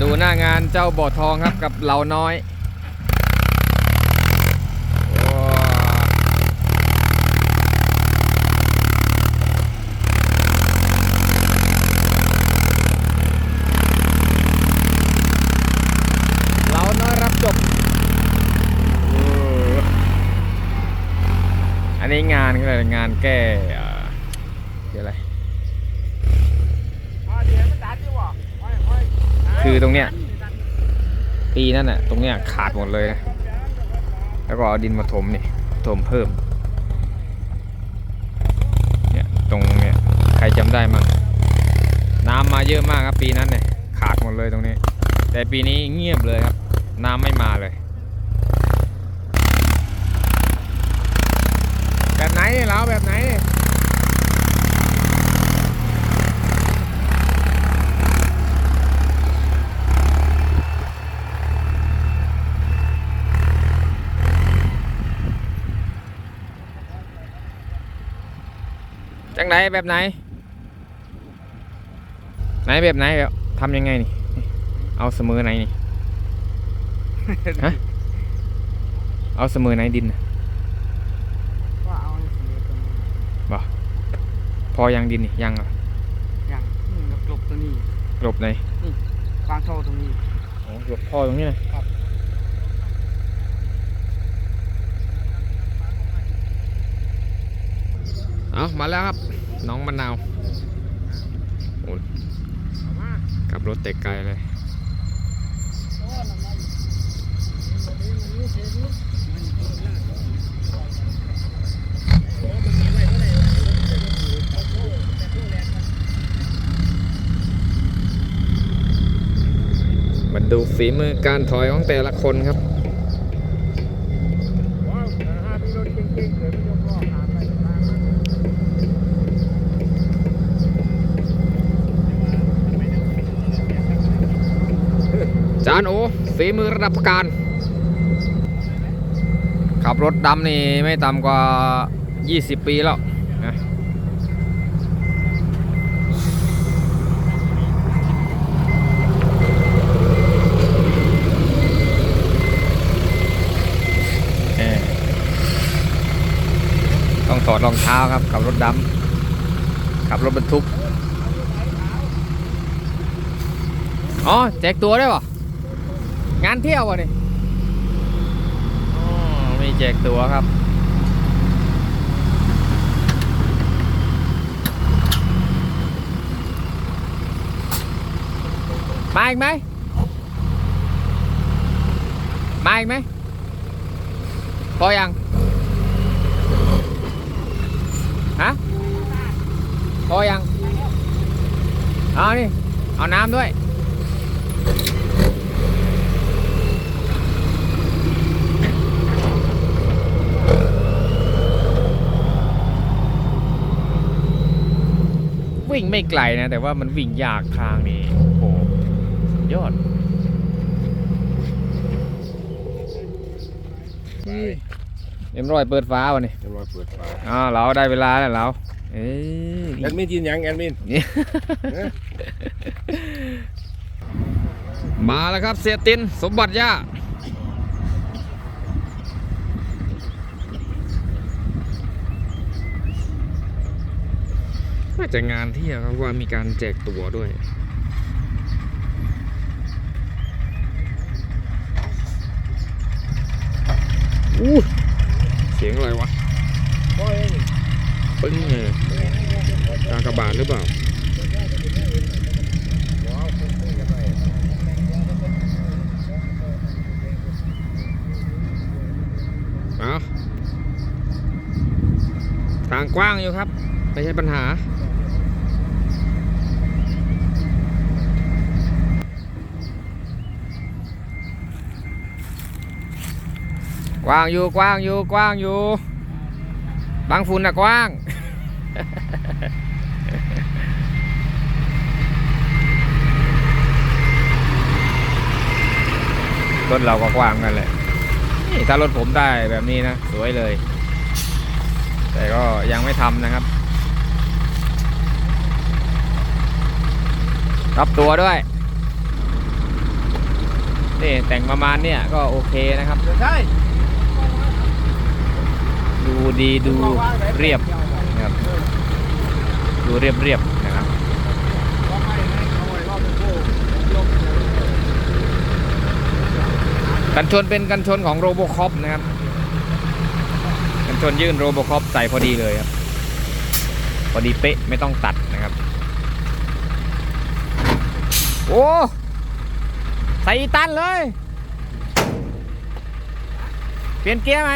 ดูหน้างานเจ้าบ่อทองครับกับเหล่าน้อยเหล่าน้อยรับจบอ้อันนี้งานก็เลยงานแก้เอ่อคืออะไร คือตรงเนี้ยปีนั่นน่ะตรงเนี้ยขาดหมดเลยนะแล้วก็เอาดินมาถมนี่ถมเพิ่มเนี่ยตรงเนี้ยใครจำได้มั้งน้ำมาเยอะมากครับปีนั้นเนี่ยขาดหมดเลยตรงนี้ แต่ปีนี้เงียบเลยครับ น้ำไม่มาเลยแบบไหนเนี่ยเราแบบไหนเนี่ย จังไหนแบบไหน ไหนแบบไหนแบบทำยังไงนี่ เอาเสมอไหนนี่ฮะเอาเสมอไหนดินน่ะว่าเอาในสีตรงนี้บ่พอยังดินนี่ยังเหรออย่างนี่แล้วกลบตัวนี้กลบไหนกลางท่อตรงนี้อ๋อกลบท่อตรงนี้นะครับ เอามาแล้วครับ น้องมะนาวโอ้ยขับรถแต่ไกลเลยมาดูฝีมือการถอยของแต่ละคนครับ ว้าวถ้ามีรถเก่งๆเกิดไม่ยกล้อขาดไปทางนั้น จานโอ ฝีมือระดับการ ขับรถดำนี่ไม่ต่ำกว่า 20 ปีแล้วนะต้องถอดรองเท้าครับ ขับรถดำขับรถบรรทุก อ๋อ แจกตัวได้ป่ะ งานเที่ยววะนี่อ๋อมีแจกตัวครับ มาอีกไหม มาอีกไหม พอยังฮะพอยัง เอานี่ เอาน้ำด้วย วิ่งไม่ไกลนะ แต่ว่ามันวิ่งยากทางนี้โอ้โหสุดยอดเอ็มรอยเปิดฟ้าวะนี่เรียบร้อยเปิดฝาอ๋อเราได้เวลาแล้วเราเอ้ยแอดมินยินยังแอดมินนี่มาแล้วครับเสียตินสมบัติย่า น่าจะงานที่ครับว่ามีการแจกตั๋วด้วยอู้เสียงอะไรวะปึ้งเลยกากบาทหรือเปล่าเอาทางกว้างอยู่ครับ ไม่ใช่ปัญหา กว้างอยู่กว้างอยู่กว้างอยู่บางฝุ่นนะกว้าง รถเราก็กว้างกันแหละนี่ถ้ารถผมได้แบบนี้นะ สวยเลย แต่ก็ยังไม่ทำนะครับ รับตัวด้วยนี่แต่งประมาณเนี้ยก็โอเคนะครับใช่ ดูดีดูเรียบนะครับดูเรียบเรียบนะครับกันชนเป็นกันชนของโรโบคอปนะครับ กันชนยื่นโรโบคอปใส่พอดีเลยครับ พอดีเป๊ะไม่ต้องตัดนะครับ โอ้ใส่ตันเลย เปลี่ยนเกียร์ไหม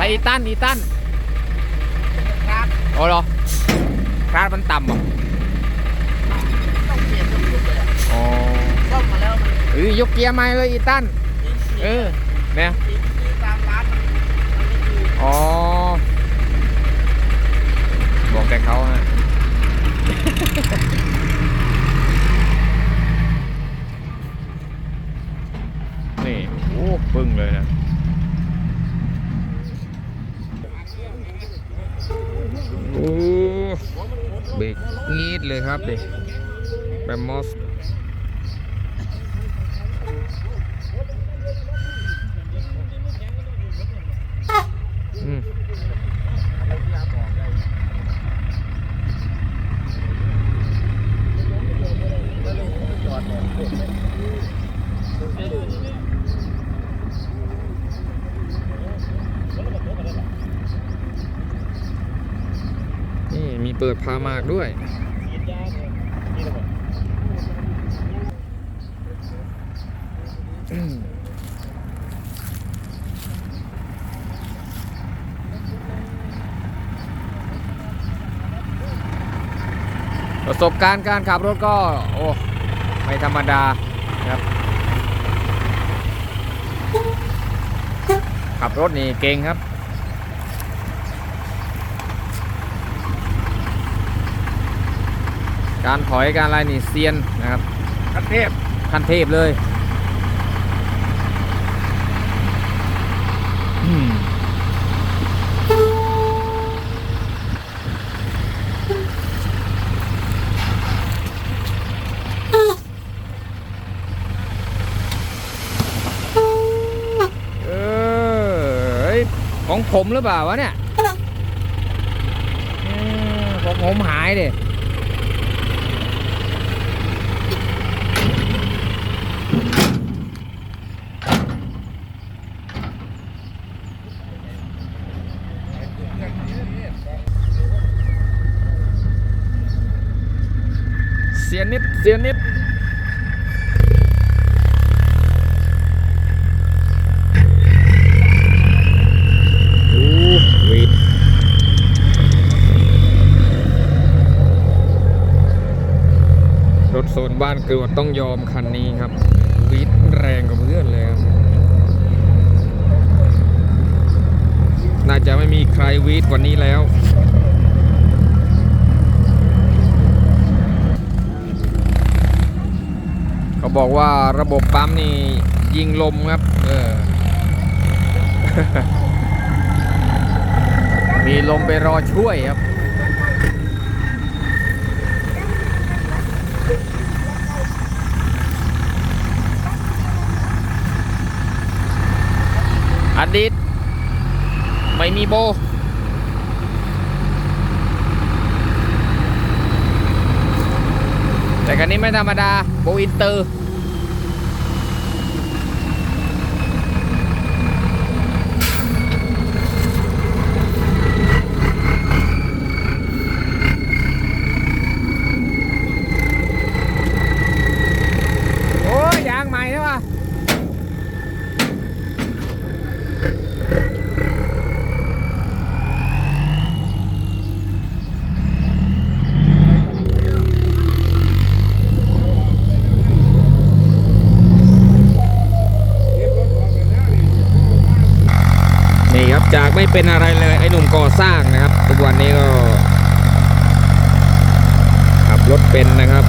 ใส่อีตันอีตันครับโอ้เหรอคลาดมันต่ำเหรอต้องเปลี่ยนต้องยุบเลยอะอ๋อซ่อมมาแล้วมันเอ้ยยกเกียร์ใหม่เลยอีตัน เออเนี่ยสีที่ตามร้านมันมันไม่ดี อ๋อ บอกแต่เขาฮะ นี่ โอ้ปึ้งเลยนะ โอ้เบรกงีดเลยครับเด็กแบมมอส อืม นี่ มีเปิดพามากด้วย ประสบการณ์การขับรถก็ โอ้ ไม่ธรรมดาครับขับรถนี่เก่งครับ การถอยการอะไรนี่เซียนนะครับคันเทพขั้นเทพเลยอืมเออเฮ้ยของผมหรือเปล่าวะเนี่ยเออของผมหายดิ สียนิดเสียนิดโอ้วีดรถโซนบ้านกรวดต้องยอมคันนี้ครับวีดแรงกว่าเพื่อนเลยครับน่าจะไม่มีใครวีดกว่านี้แล้ว บอกว่าระบบปั๊มนี่ยิงลมครับ เออ มีลมไปรอช่วยครับ อดีตไม่มีโบแต่คันนี้ไม่ธรรมดา โบอินเตอร์ โอ้ยยางใหม่ใช่ปะนี่ครับจาก ไม่เป็นอะไรเลยไอ้หนุ่มก่อสร้างนะครับ ทุกวันนี้ก็ ขับรถเป็นนะครับ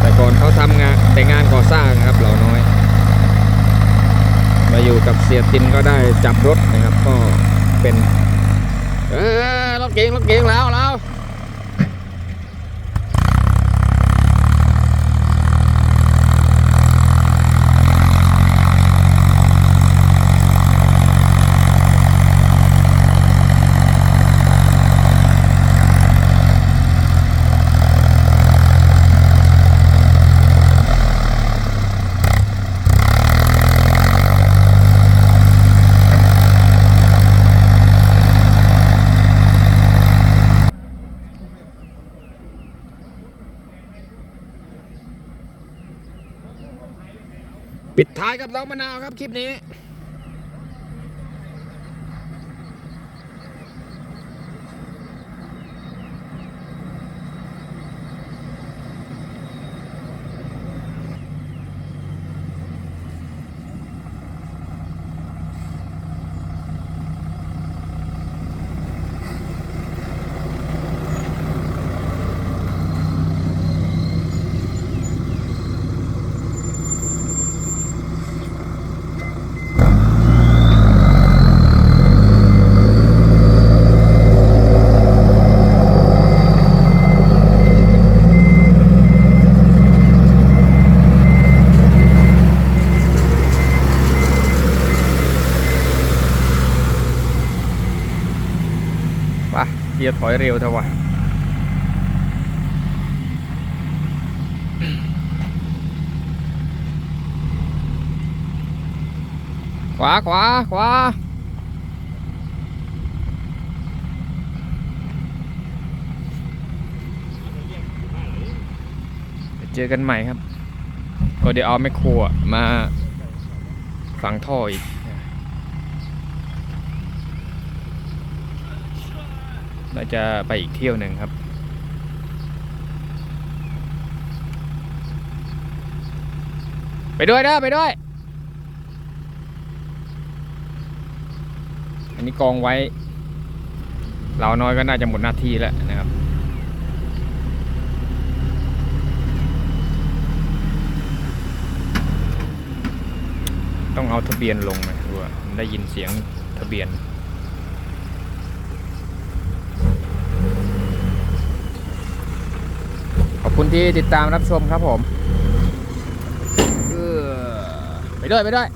แต่ก่อนเขาทำงานแต่งานก่อสร้างครับเหล่าน้อย มาอยู่กับเสียตินก็ได้จับรถนะครับ ก็เป็น เออรถเก๋งรถเก๋งแล้วแล้ว ปิดท้ายกับน้องมะนาวครับคลิปนี้ ป่ะ เกียร์ถอยเร็วเถอะวะขวาขวาขวาเจอกันใหม่ครับ ก็เดี๋ยวเอาแมคโครมาฝังท่ออีก เราจะไปอีกเที่ยวหนึ่งครับ ไปด้วยนะไปด้วย อันนี้กองไว้ เราน้อยก็น่าจะหมดหน้าที่แล้วนะครับต้องเอาทะเบียนลงนะดูว่าได้ยินเสียงทะเบียน ขอบ คุณที่ติดตามรับชมครับผมไปด้วย ไปด้วย